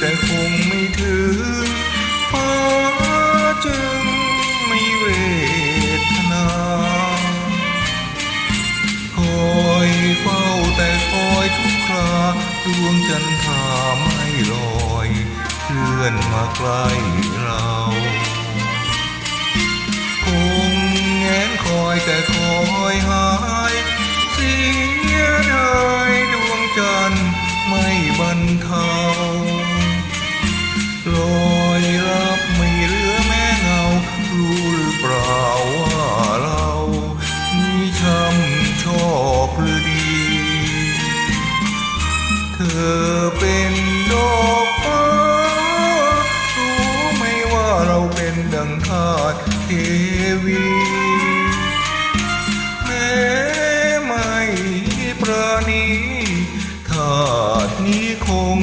แต่คงไม่ถึงฟ้าจึงไม่เวทนา คอยเฝ้าแต่คอยทุกคราดวงจันทราไม่ลอยเคลื่อนมาใกล้เราคงแงนคอยแต่คอยหายเสียด้ดวงจันทร์ไม่บันทา เป็นดอกฟ้า รู้ไหมว่าเราเป็นดังทาสเทวีแม้ไม่ประนีทาสนี้คง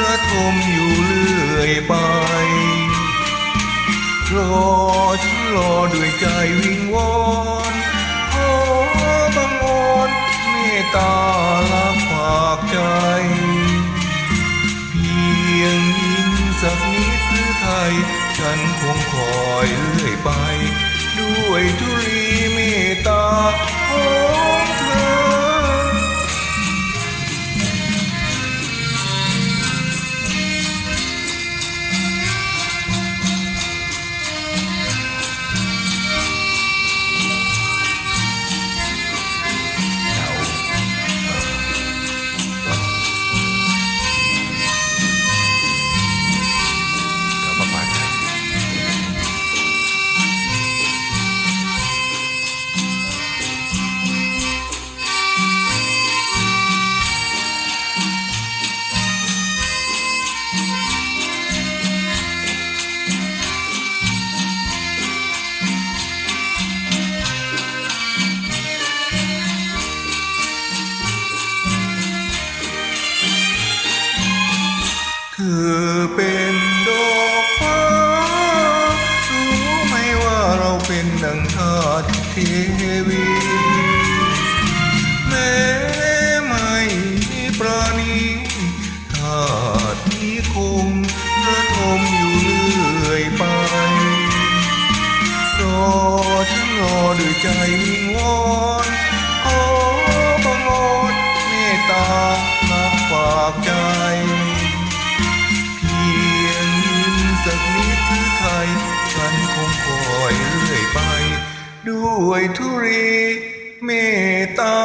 ระทมอยู่เรื่อยไปรอฉันรอด้วยใจวิงวอนขอบังวอนเมตตา สักนิดหรือไทย ฉันคงคอยเรื่อยไป ด้วยทุลี เป็นดังทาสเทวี วยทุรีเมตตา